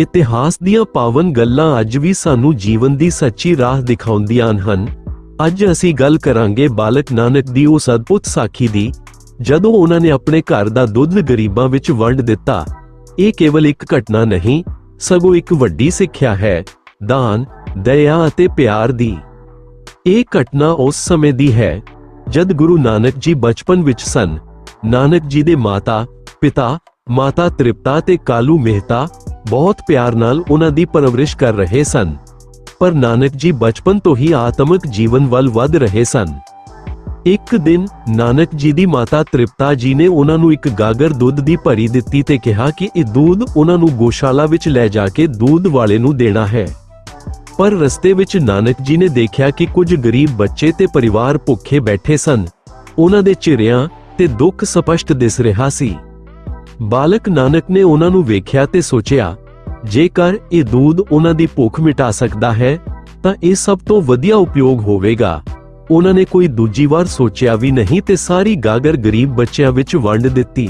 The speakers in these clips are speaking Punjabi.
ਇਤਿਹਾਸ ਦੀਆਂ ਪਾਵਨ ਗੱਲਾਂ ਅੱਜ ਵੀ ਸਾਨੂੰ ਜੀਵਨ ਦੀ ਸੱਚੀ ਰਾਹ ਦਿਖਾਉਂਦੀਆਂ ਹਨ। ਅੱਜ ਅਸੀਂ ਗੱਲ ਕਰਾਂਗੇ ਬਾਲਕ ਨਾਨਕ ਦੀ ਉਸ ਅਦਭੁਤ ਸਾਖੀ ਦੀ, ਜਦੋਂ ਉਹਨਾਂ ਨੇ ਆਪਣੇ ਘਰ ਦਾ ਦੁੱਧ ਗਰੀਬਾਂ ਵਿੱਚ ਵੰਡ ਦਿੱਤਾ। ਇਹ ਕੇਵਲ ਇੱਕ ਘਟਨਾ ਨਹੀਂ, ਸਗੋਂ ਇੱਕ ਵੱਡੀ ਸਿੱਖਿਆ ਹੈ, ਦਾਨ, ਦਇਆ ਅਤੇ ਪਿਆਰ ਦੀ। ਇਹ ਘਟਨਾ ਉਸ ਸਮੇਂ ਦੀ ਹੈ, ਜਦ ਗੁਰੂ ਨਾਨਕ ਜੀ ਬਚਪਨ ਵਿੱਚ ਸਨ। ਨਾਨਕ ਜੀ ਦੇ ਮਾਤਾ, ਪਿਤਾ, ਮਾਤਾ ਤ੍ਰਿਪਤਾ ਤੇ ਕਾਲੂ ਮਹਿਤਾ ਬਹੁਤ ਪਿਆਰ ਨਾਲ ਉਹਨਾਂ ਦੀ ਪਰਵਰਿਸ਼ ਕਰ ਰਹੇ ਸਨ। ਪਰ ਨਾਨਕ ਜੀ ਬਚਪਨ ਤੋਂ ਹੀ ਆਤਮਿਕ ਜੀਵਨ ਵੱਲ ਵਧ ਰਹੇ ਸਨ। ਇੱਕ ਦਿਨ ਨਾਨਕ ਜੀ ਦੀ ਮਾਤਾ ਤ੍ਰਿਪਤਾ ਜੀ ਨੇ ਉਹਨਾਂ ਨੂੰ ਇੱਕ ਗਾਗਰ ਦੁੱਧ ਦੀ ਭਰੀ ਦਿੱਤੀ ਤੇ ਕਿਹਾ ਕਿ ਇਹ ਦੁੱਧ ਉਹਨਾਂ ਨੂੰ ਗੋਸ਼ਾਲਾ ਵਿੱਚ ਲੈ ਜਾ ਕੇ ਦੁੱਧ ਵਾਲੇ ਨੂੰ ਦੇਣਾ ਹੈ। ਪਰ ਰਸਤੇ ਵਿੱਚ ਨਾਨਕ ਜੀ ਨੇ ਦੇਖਿਆ ਕਿ ਕੁਝ ਗਰੀਬ ਬੱਚੇ ਤੇ ਪਰਿਵਾਰ ਭੁੱਖੇ ਬੈਠੇ ਸਨ। ਉਹਨਾਂ ਦੇ ਚਿਹਰਿਆਂ ਤੇ ਦੁੱਖ ਸਪਸ਼ਟ ਦਿਸ ਰਿਹਾ ਸੀ। ਬਾਲਕ ਨਾਨਕ ਨੇ ਉਹਨਾਂ ਨੂੰ ਵੇਖਿਆ ਤੇ ਸੋਚਿਆ, ਜੇਕਰ ਇਹ ਦੁੱਧ ਉਹਨਾਂ ਦੀ ਭੁੱਖ ਮਿਟਾ ਸਕਦਾ ਹੈ, ਤਾਂ ਇਹ ਸਭ ਤੋਂ ਵਧੀਆ ਉਪਯੋਗ ਹੋਵੇਗਾ। ਉਹਨਾਂ ਨੇ ਕੋਈ ਦੂਜੀ ਵਾਰ ਸੋਚਿਆ ਵੀ ਨਹੀਂ ਤੇ ਸਾਰੀ ਗਾਗਰ ਗਰੀਬ ਬੱਚਿਆਂ ਵਿੱਚ ਵੰਡ ਦਿੱਤੀ।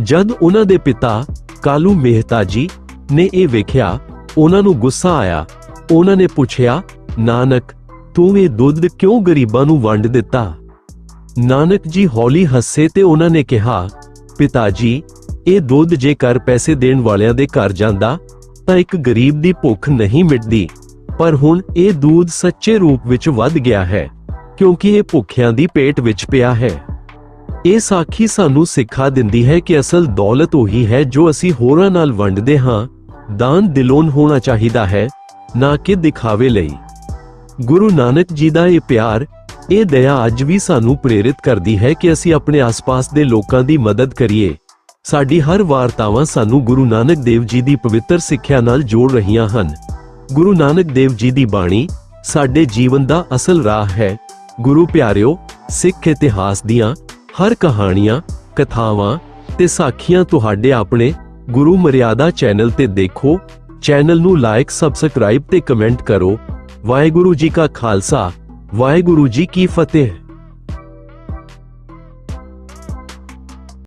ਜਦ ਉਹਨਾਂ ਦੇ ਪਿਤਾ ਕਾਲੂ ਮਹਿਤਾ ਜੀ ਨੇ ਇਹ ਵੇਖਿਆ, ਉਹਨਾਂ ਨੂੰ ਗੁੱਸਾ ਆਇਆ। ਉਹਨਾਂ ਨੇ ਪੁੱਛਿਆ, ਨਾਨਕ, ਤੂੰ ਇਹ ਦੁੱਧ ਕਿਉਂ ਗਰੀਬਾਂ ਨੂੰ ਵੰਡ ਦਿੱਤਾ? ਨਾਨਕ ਜੀ ਹੌਲੀ ਹੱਸੇ ਤੇ ਉਹਨਾਂ ਨੇ ਕਿਹਾ ਪਿਤਾ ਜੀ, ਇਹ ਦੁੱਧ ਜੇਕਰ ਪੈਸੇ ਦੇਣ ਵਾਲਿਆਂ ਦੇ ਘਰ ਜਾਂਦਾ, ਤਾਂ ਇੱਕ ਗਰੀਬ ਦੀ ਭੁੱਖ ਨਹੀਂ ਮਿਟਦੀ। ਪਰ ਹੁਣ ਇਹ ਦੁੱਧ ਸੱਚੇ ਰੂਪ ਵਿੱਚ ਵੱਧ ਗਿਆ ਹੈ, ਕਿਉਂਕਿ ਇਹ ਭੁੱਖਿਆਂ ਦੀ ਪੇਟ ਵਿੱਚ ਪਿਆ ਹੈ। ਇਹ ਸਾਖੀ ਸਾਨੂੰ ਸਿੱਖਾ ਦਿੰਦੀ ਹੈ ਕਿ ਅਸਲ ਦੌਲਤ ਉਹੀ ਹੈ ਜੋ ਅਸੀਂ ਹੋਰਾਂ ਨਾਲ ਵੰਡਦੇ ਹਾਂ। ਦਾਨ ਦਿਲੋਂ ਹੋਣਾ ਚਾਹੀਦਾ ਹੈ, ਨਾ ਕਿ ਦਿਖਾਵੇ ਲਈ। ਗੁਰੂ ਨਾਨਕ ਜੀ ਦਾ ਇਹ ਪਿਆਰ ਇਹ ਦਇਆ ਅੱਜ ਵੀ ਸਾਨੂੰ ਪ੍ਰੇਰਿਤ ਕਰਦੀ ਹੈ ਕਿ ਅਸੀਂ ਆਪਣੇ ਆਸ-ਪਾਸ ਦੇ ਲੋਕਾਂ ਦੀ ਮਦਦ ਕਰੀਏ। ਸਾਡੀ ਹਰ ਵਾਰਤਾਵਾਂ ਸਾਨੂੰ ਗੁਰੂ ਨਾਨਕ ਦੇਵ ਜੀ ਦੀ ਪਵਿੱਤਰ ਸਿੱਖਿਆ ਨਾਲ ਜੋੜ ਰਹੀਆਂ ਹਨ। ਗੁਰੂ ਨਾਨਕ ਦੇਵ ਜੀ ਦੀ ਬਾਣੀ, ਸਾਡੇ ਜੀਵਨ ਦਾ ਅਸਲ ਰਾਹ ਹੈ। ਗੁਰੂ ਪਿਆਰਿਓ, ਸਿੱਖ ਇਤਿਹਾਸ ਦੀਆਂ ਹਰ ਕਹਾਣੀਆਂ, ਕਥਾਵਾਂ ਤੇ ਸਾਖੀਆਂ ਤੁਹਾਡੇ ਆਪਣੇ ਗੁਰੂ ਮਰਿਆਦਾ ਚੈਨਲ ਤੇ ਦੇਖੋ। ਚੈਨਲ ਨੂੰ ਲਾਈਕ ਸਬਸਕ੍ਰਾਈਬ ਤੇ ਕਮੈਂਟ ਕਰੋ। ਵਾਹਿਗੁਰੂ ਜੀ ਕਾ ਖਾਲਸਾ। ਵਾਹਿਗੁਰੂ ਜੀ ਕੀ ਫਤਿਹ।